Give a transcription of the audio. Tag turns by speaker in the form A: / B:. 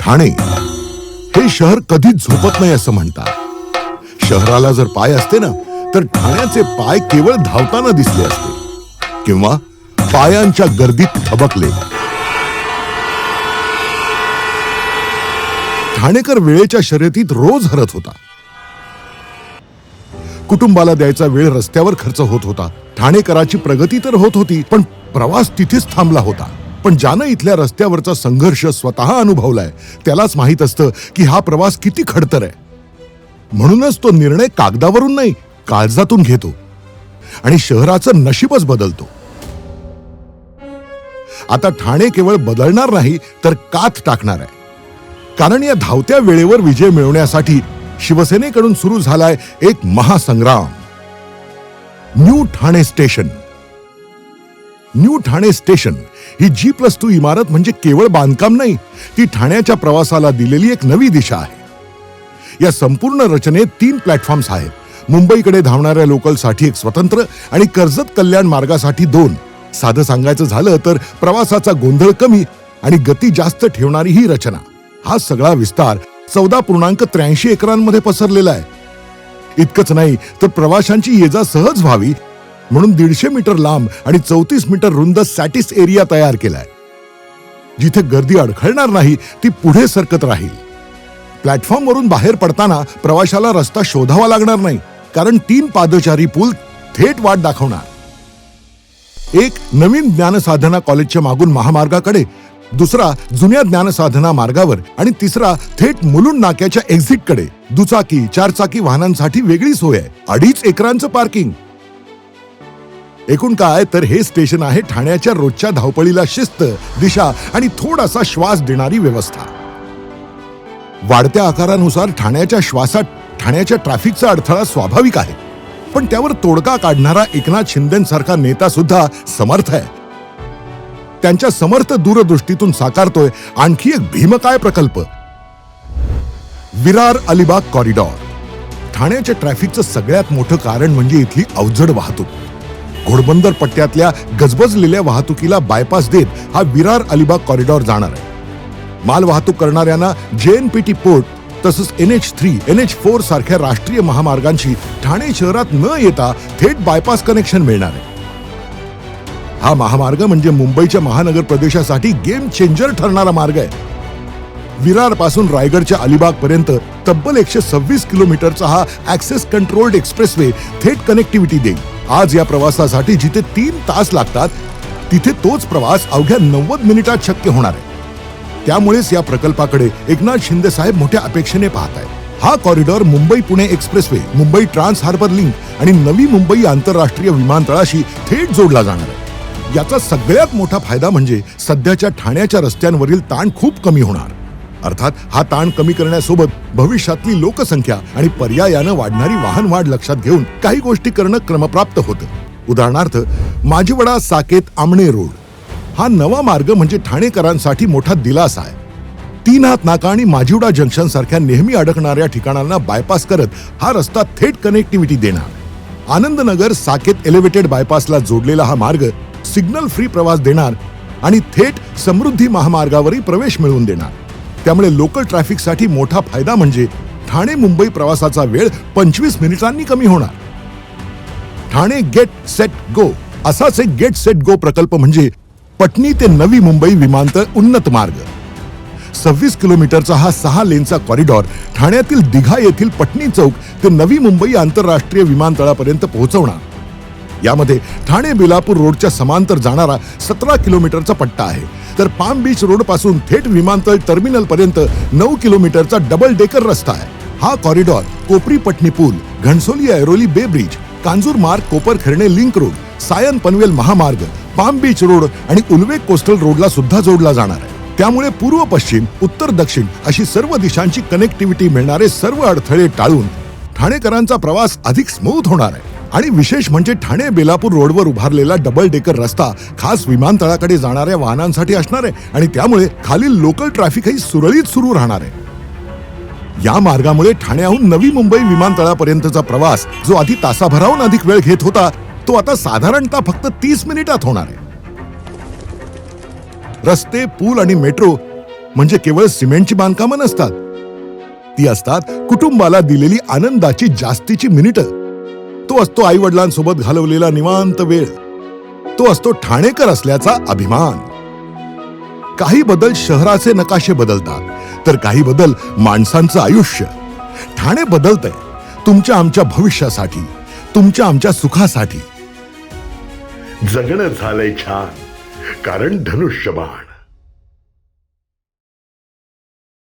A: ठाणे. हे शहर कधीच झोपत नाही असं म्हणतात. शहराला जर पाय असते ना तर ठाण्याचे पाय केवळ धावताना दिसले असते. किंवा पायांच्या गर्दीत थबकले. ठाणेकर वेळेच्या शर्यतीत रोज हरत होता. कुटुंबाला द्यायचा वेळ रस्त्यावर खर्च होत होता. ठाणेकराची प्रगती तर होत होती पण प्रवास तिथेच थांबला होता. पण ज्यानं इथल्या रस्त्यावरचा संघर्ष स्वतः अनुभवलाय त्यालाच माहीत असतं की हा प्रवास किती खडतर आहे. म्हणूनच तो निर्णय कागदावरून नाही काळजातून घेतो आणि शहराचं नशीबच बदलतो. आता ठाणे केवळ बदलणार नाही तर कात टाकणार आहे. कारण या धावत्या वेळेवर विजय मिळवण्यासाठी शिवसेनेकडून सुरू झालाय एक महासंग्राम. New Thane station. New Thane station. ही जी प्लस टू इमारत म्हणजे केवळ बांधकाम नाही ती ठाण्याच्या प्रवासाला दिलेली एक नवी दिशा आहे. या संपूर्ण रचनेत तीन प्लॅटफॉर्म्स आहेत. मुंबईकडे धावणाऱ्या लोकलसाठी एक स्वतंत्र आणि कर्जत कल्याण मार्गासाठी दोन. साधं सांगायचं झालं तर प्रवासाचा गोंधळ कमी आणि गती जास्त ठेवणारी ही रचना. हा सगळा विस्तार चौदा पूर्णांक त्र्याऐंशी एकरांमध्ये पसरलेला आहे. इतकंच नाही तर प्रवाशांची ये जा सहज व्हावी म्हणून दीडशे मीटर लांब आणि चौतीस मीटर रुंद सॅटिस एरिया तयार केलाय. जिथे गर्दी अडखळणार नाही ती पुढे सरकत राहील. प्लॅटफॉर्मवरून बाहेर पडताना प्रवाशाला रस्ता शोधावा लागणार नाही कारण तीन पादचारी पूल थेट वाट दाखवणार. एक नवीन ज्ञानसाधना कॉलेजच्या मागून महामार्गाकडे दुसरा जुन्या ज्ञानसाधना मार्गावर आणि तिसरा थेट मुलुंड नाक्याच्या एक्झिटकडे दुचाकी चारचाकी वाहनांसाठी वेगळी सोय आहे. अडीच एकरांचं पार्किंग एकूण काय तर हे स्टेशन आहे ठाण्याच्या रोजच्या धावपळीला शिस्त दिशा आणि थोडासा श्वास देणारी व्यवस्था. वाढत्या आकारानुसार ठाण्याच्या श्वासात ठाण्याच्या ट्रॅफिकचा अडथळा स्वाभाविक आहे. पण त्यावर तोडगा काढणारा एकनाथ शिंदेसारखा नेता सुद्धा समर्थ आहे. त्यांच्या समर्थ दूरदृष्टीतून साकारतोय आणखी एक भीमकाय प्रकल्प? विरार अलिबाग कॉरिडॉर. ठाण्याच्या ट्रॅफिकचं सगळ्यात मोठं कारण म्हणजे इथली अवजड वाहतूक. घोडबंदर पट्ट्यातल्या गजबजलेल्या वाहतुकीला बायपास देत हा विरार अलिबाग कॉरिडॉर जाणार आहे. माल वाहतूक करणाऱ्यांना जेएनपीटी पोर्ट तसंच N H three N H four सारख्या राष्ट्रीय महामार्गांशी ठाणे शहरात न येता थेट बायपास कनेक्शन मिळणार आहे. हा महामार्ग म्हणजे मुंबईच्या महानगर प्रदेशासाठी गेम चेंजर ठरणारा मार्ग आहे. विरारपासून रायगडच्या अलिबाग पर्यंत तब्बल एकशे सव्वीस किलोमीटरचा हा ऍक्सेस कंट्रोल्ड एक्सप्रेसवे थेट कनेक्टिव्हिटी देईल. आज या प्रवासासाठी जिथे तीन तास लागतात तिथे तोच प्रवास अवघ्या नव्वद मिनिटात शक्य होणार आहे. त्यामुळेच या प्रकल्पाकडे एकनाथ शिंदे साहेब मोठ्या अपेक्षेने पाहत आहेत. हा corridor Mumbai Pune expressway Mumbai trans harbour link आणि नवी मुंबई आंतरराष्ट्रीय विमानतळाशी थेट जोडला जाणार आहे. याचा सगळ्यात मोठा फायदा म्हणजे सध्याच्या ठाण्याच्या रस्त्यांवरील ताण खूप कमी होणार. अर्थात हा ताण कमी करण्यासोबत भविष्यातली लोकसंख्या आणि पर्यायानं वाढणारी वाहन वाढ लक्षात घेऊन काही गोष्टी करणं क्रमप्राप्त होतं. उदाहरणार्थ माजिवडा साकेत आमणे रोड. हा नवा मार्ग म्हणजे ठाणेकरांसाठी मोठा दिलासा आहे. तीन हात नाका आणि माजिवडा जंक्शन सारख्या नेहमी अडकणाऱ्या ठिकाणांना बायपास करत हा रस्ता थेट कनेक्टिव्हिटी देणार. आनंदनगर साकेत एलिव्हेटेड बायपासला जोडलेला हा मार्ग सिग्नल फ्री प्रवास देणार आणि थेट समृद्धी महामार्गावरही प्रवेश मिळवून देणार. त्यामुळे लोकल ट्रॅफिकसाठी मोठा फायदा म्हणजे ठाणे मुंबई प्रवासाचा वेळ पंचवीस मिनिटांनी कमी होणार. ठाणे गेट सेट गो असाच एक गेट सेट गो प्रकल्प म्हणजे पटनी ते नवी मुंबई विमानतळ उन्नत मार्ग. सव्वीस किलोमीटरचा हा सहा लेनचा कॉरिडॉर ठाण्यातील दिघा येथील पटनी चौक ते नवी मुंबई आंतरराष्ट्रीय विमानतळापर्यंत पोहोचवणार. यामध्ये ठाणे बिलापूर रोडच्या समांतर जाणारा सतरा किलोमीटरचा पट्टा आहे. तर पाम बीच रोडपासून थेट विमानतळ टर्मिनल पर्यंत नऊ किलोमीटरचा डबल डेकर रस्ता आहे. हा कॉरिडॉर कोपरी पटणी पूल Ghansoli Airoli bay bridge Kanjur Marg Koparkhairane link road Sion Panvel महामार्ग पाम बीच रोड आणि उल्वे कोस्टल रोडला सुद्धा जोडला जाणार आहे. त्यामुळे पूर्व पश्चिम उत्तर दक्षिण अशी सर्व दिशांची कनेक्टिव्हिटी मिळणारे सर्व अडथळे टाळून ठाणेकरांचा प्रवास अधिक स्मूथ होणार आहे. आणि विशेष म्हणजे ठाणे बेलापूर रोडवर उभारलेला डबल डेकर रस्ता खास विमानतळाकडे जाणाऱ्या वाहनांसाठी असणार आहे आणि त्यामुळे खालील लोकल ट्रॅफिकही सुरळीत सुरू राहणार आहे. या मार्गामुळे ठाण्याहून नवी मुंबई विमानतळापर्यंतचा प्रवास जो आधी तासाभराहून अधिक वेळ घेत होता तो आता साधारणतः फक्त तीस मिनिटात होणार आहे. रस्ते पूल आणि मेट्रो म्हणजे केवळ सिमेंटची बांधकामं नसतात. ती असतात कुटुंबाला दिलेली आनंदाची जास्तीची मिनिटं. तो असतो आई वडिलांसोबत घालवलेला निवांत वेळ. तो असतो ठाणेकर असल्याचा अभिमान. काही बदल शहराचे नकाशे बदलतात तर काही बदल माणसांचं आयुष्य. ठाणे बदलतंय तुमच्या आमच्या भविष्यासाठी तुमच्या आमच्या सुखासाठी.
B: जगणं झालंय छान कारण धनुष्यबाण.